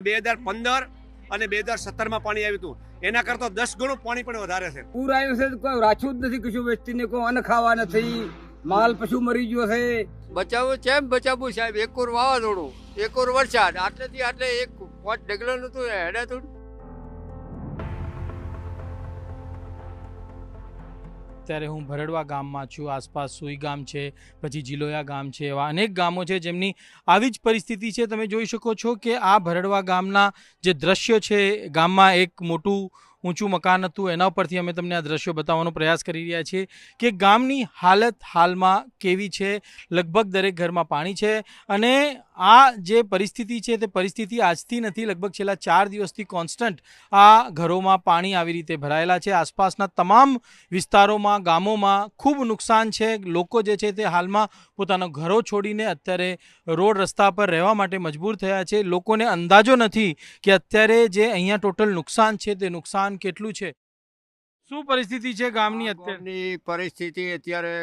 બે હજાર પંદર અને બે હજાર સત્તરમાં પાણી આવ્યું હતું. એના કરતાં દસ ગણું પાણી પણ વધારે છે. પૂર આવ્યું છે કોઈ રાખ્યું જ નથી કશું વ્યક્તિને કોઈ અન્ન ખાવા નથી. માલ પશુ મરી ગયો છે. બચાવવું કેમ બચાવવું સાહેબ. એકોર વાવાઝોડું એકોર વરસાદ. આટલેથી આટલે એક પાંચ ડગલાનું નતું હેડે થોડું. અત્યારે હું ભરડવા ગામમાં છું, આસપાસ સુઈ ગામ છે, પછી જીલોયા ગામ છે, એવા અનેક ગામો છે જેમની આવી જ પરિસ્થિતિ છે. તમે જોઈ શકો છો કે આ ભરડવા ગામના જે દ્રશ્ય છે, ગામમાં એક મોટું ઊંચું મકાન હતું, એના ઉપરથી અમે તમને આ દ્રશ્યો બતાવવાનો પ્રયાસ કરી રહ્યા છીએ કે ગામની હાલત હાલમાં કેવી છે, લગભગ દરેક ઘરમાં પાણી છે અને આ જે પરિસ્થિતિ છે તે પરિસ્થિતિ આજથી નથી, લગભગ છેલ્લા ચાર દિવસથી કોન્સ્ટન્ટ આ ઘરોમાં પાણી આવી રીતે ભરાયેલા છે. આસપાસના તમામ વિસ્તારોમાં, ગામોમાં ખૂબ નુકસાન છે. લોકો જે છે તે હાલમાં પોતાના ઘરો છોડીને અત્યારે રોડ રસ્તા પર રહેવા માટે મજબૂર થયા છે. લોકોને અંદાજો નથી કે અત્યારે જે અહીંયા ટોટલ નુકસાન છે તે નુકસાન કેટલું છે? શું પરિસ્થિતિ છે ગામની અત્યારે? પરિસ્થિતિ અત્યારે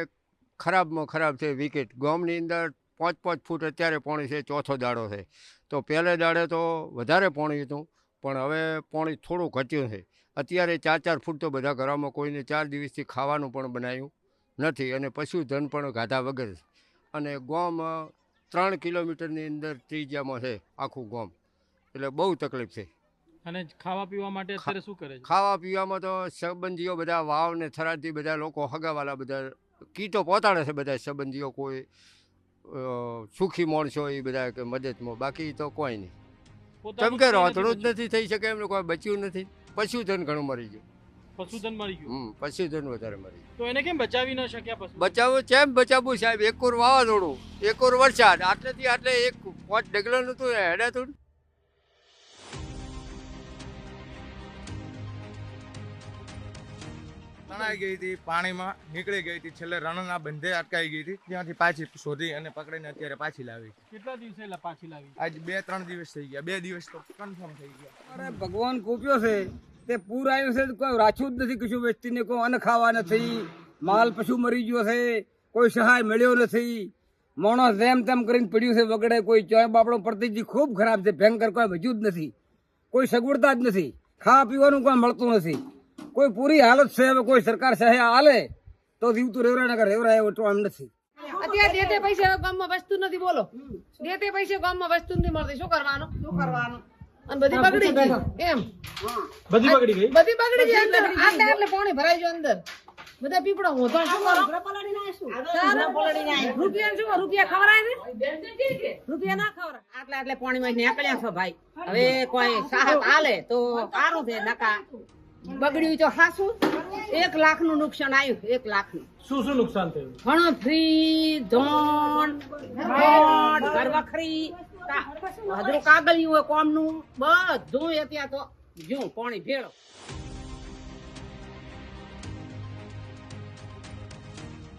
ખરાબમાં ખરાબ છે વિકેટ ગામની અંદર પાંચ પાંચ ફૂટ અત્યારે પાણી છે ચોથો દાડો છે. તો પહેલે દાડે તો વધારે પાણી હતું પણ હવે પાણી થોડું ઘટ્યું છે. અત્યારે ચાર ચાર ફૂટ તો બધા ઘરોમાં કોઈને ચાર દિવસથી ખાવાનું પણ બનાવ્યું નથી અને પશુધન પણ ગાધા વગર અને ગામ ત્રણ કિલોમીટરની અંદર ત્રિજ્યામાં છે આખું ગામ. એટલે બહુ તકલીફ છે. અને ખાવા પીવા માટે અત્યારે શું કરે છે? ખાવા પીવામાં તો સંબંધીઓ બધા વાવ ને થરાદથી બધા લોકો હગાવાલા બધા કીટો પહોંચાડે છે બધા સંબંધીઓ કોઈ સુખી માણસો એ બધા કે મદદમાં બાકી તો કોઈ નહીં. કેમ કે રોતણું જ નથી થઈ શકે એમને કોઈ બચ્યું નથી. પશુધન ઘણું મરી ગયું. પશુધન મરી ગયું? હમ પશુધન વધારે મરી ગયું. તો એને કેમ બચાવી ન શક્યા પશુ? બચાવવું એમ બચાવવું સાહેબ? એકોર વાવાઝોડું એકોર વરસાદ આટલેથી આટલે એક પાંચ ડગલાનું હતું હેડે તણાઈ ગઈ હતી પાણીમાં નીકળી ગઈ હતી. છેલ્લે રણના બંધે અટકાઈ ગઈ હતી. ત્યાંથી પાછી શોધી અને પકડીને અત્યારે પાછી લાવી. કેટલા દિવસે પાછી લાવી? આજ બે ત્રણ દિવસ થઈ ગયા. બે દિવસ તો કન્ફર્મ થઈ ગયા. અરે ભગવાન કોપ્યો છે. તે પૂર આવ્યું છે કોઈ રાખ્યું જ નથી કશું વ્યક્તિને કોઈ અન્ન ખાવા નથી. માલ પશુ મરી ગયો છે. કોઈ સહાય મળ્યો નથી. માણસ જેમ તેમ કરીને પડ્યું છે વગડે કોઈ ચોય બાપડો પ્રતિજી ખૂબ ખરાબ છે. ભયંકર કોઈ હજુ જ નથી. કોઈ સગવડતા જ નથી. ખાવા પીવાનું કોઈ મળતું નથી. કોઈ પૂરી હાલત છે હવે કોઈ સરકાર સહાય હાલે તો જીવતું રેવરાય નગર રેવરાય એવું તો નથી. અત્યારે દેતે પૈસા હવે ગામમાં વસ્તુ નથી બોલો. દેતે પૈસા ગામમાં વસ્તુ નથી મળતી શું કરવાનું? શું કરવાનું અને બધી બગડી ગઈ એમ. બધી બગડી ગઈ? બધી બગડી ગઈ અંદર આટલે આટલે પાણી ભરાઈ ગયું અંદર. બધા પીપળો હોતો શું કરો? રૂપિયા શું રૂપિયા ખવડાય ને રૂપિયા ના ખવડાય. આટલે આટલે પાણીમાં નીકળ્યા છો ભાઈ. હવે કોઈ સાહસ હાલે તો સારું છે નકા. બગડ્યું તો હાસું. એક લાખનું નુકસાન આવ્યું એક લાખનું શું શું નુકસાન થયું? ઘણો ફ્રી ધોન ઘર વખરી હજુ કાગળિયું હોય કોમનું બધું અત્યારે તો જો પાણી ભેળો.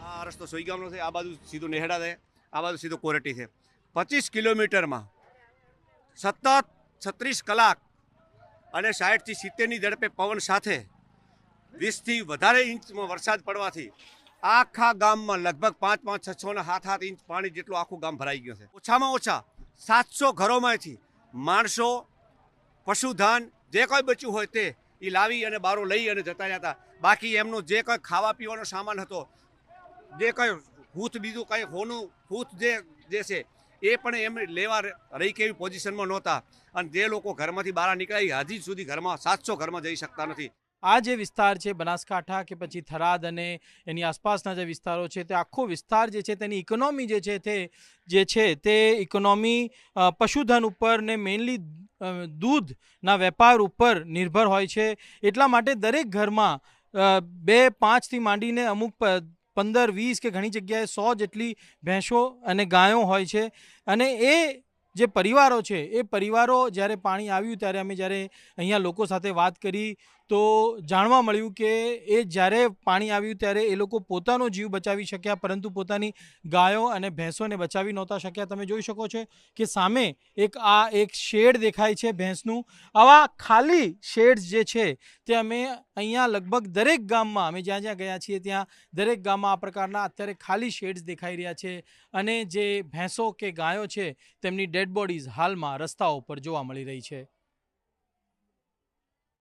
આ રસ્તો સોઈ ગામનો છે આ બાજુ સીધું નેહડા છે આ બાજુ સીધું કોરટી છે. પચીસ કિલોમીટરમાં સતત છત્રીસ કલાક અને સાઠથી સિત્તેરની ઝડપે પવન સાથે વીસથી વધારે ઇંચમાં વરસાદ પડવાથી આખા ગામમાં લગભગ પાંચ પાંચ છ છોના સાત સાત ઇંચ પાણી જેટલું આખું ગામ ભરાઈ ગયું છે. ઓછામાં ઓછા સાતસો ઘરોમાંથી માણસો, પશુધન, જે કોઈ બચ્યું હોય તે એ લાવી અને બારો લઈ અને જતા રહ્યા હતા. બાકી એમનો જે કંઈ ખાવા પીવાનો સામાન હતો, જે કંઈ હૂથ બીજું કંઈ હોનું હૂથ જે જે છે એ પણ એમ લેવા રહી કે એવી પોઝિશનમાં નહોતા. અને જે લોકો ઘરમાંથી બહાર નીકળ્યા હજી સુધી ઘરમાં, સાતસો ઘરમાં જઈ શકતા નથી. આ જે વિસ્તાર છે બનાસકાંઠા કે પછી થરાદ અને એની આસપાસના જે વિસ્તારો છે, તે આખો વિસ્તાર જે છે, તેની ઇકોનોમી જે છે, તે, જે છે, તે ઇકોનોમી પશુધન ઉપર ને મેઇનલી દૂધના વેપાર ઉપર નિર્ભર હોય છે. એટલા માટે દરેક ઘરમાં બે પાંચથી માંડીને અમુક પંદર, વીસ કે ઘણી જગ્યાએ સો જેટલી ભેંસો અને ગાયો હોય છે. અને એ જે પરિવારો છે, એ પરિવારો જ્યારે પાણી આવ્યું ત્યારે અમે જ્યારે અહીંયા લોકો સાથે વાત કરી તો જાણવા મળ્યું કે એ જ્યારે પાણી આવ્યું ત્યારે એ લોકો પોતાનો જીવ બચાવી શક્યા, પરંતુ પોતાની ગાયો અને ભેંસોને બચાવી નહોતા શક્યા. તમે જોઈ શકો છો કે સામે એક આ એક શેડ દેખાય છે ભેંસનું. આવા ખાલી શેડ્સ જે છે તે અમે અહીંયા લગભગ દરેક ગામમાં, અમે જ્યાં જ્યાં ગયા છીએ ત્યાં દરેક ગામમાં આ પ્રકારના અત્યારે ખાલી શેડ્સ દેખાઈ રહ્યા છે. અને જે ભેંસો કે ગાયો છે તેમની ડેડ બોડીઝ હાલમાં રસ્તાઓ પર જોવા મળી રહી છે.